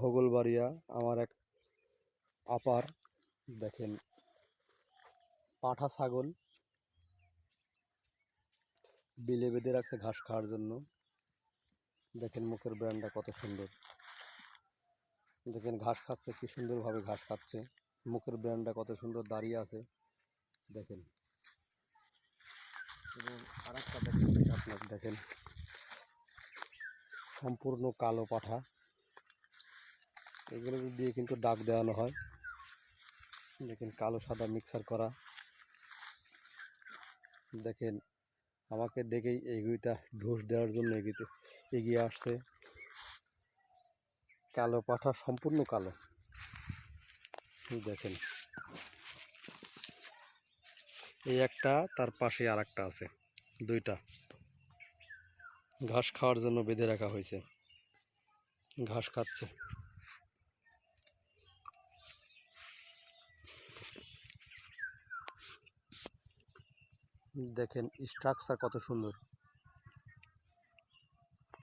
হোগলবাড়িয়া আমার এক আপার, দেখেন পাঠা ছাগল বিলে বেঁধে রাখছে ঘাস খাওয়ার জন্য। দেখেন মুখের ব্র্যান্ডটা কত সুন্দর। দেখেন ঘাস খাচ্ছে, কি সুন্দরভাবে ঘাস খাচ্ছে। মুখের ব্র্যান্ডটা কত সুন্দর দাঁড়িয়ে আছে। দেখেন। এবং আরেকটা দেখেন, আপনার দেখেন। সম্পূর্ণ কালো পাঠা। এগুলো দিয়ে কিন্তু ডাক দেওয়ানো হয়। দেখেন কালো সাদা মিক্সার করা। দেখেন, আমাকে দেখেই এগুইটা ঘুষ দেওয়ার জন্য এগিয়ে এগিয়ে আসছে। কালো পাঠা, সম্পূর্ণ কালো। দেখেন। এই একটা, তার পাশে আর একটা আছে, দুইটা। ঘাস খাওয়ার জন্য বেঁধে রাখা হয়েছে। ঘাস খাচ্ছে। দেখেন স্ট্রাকচার কত সুন্দর।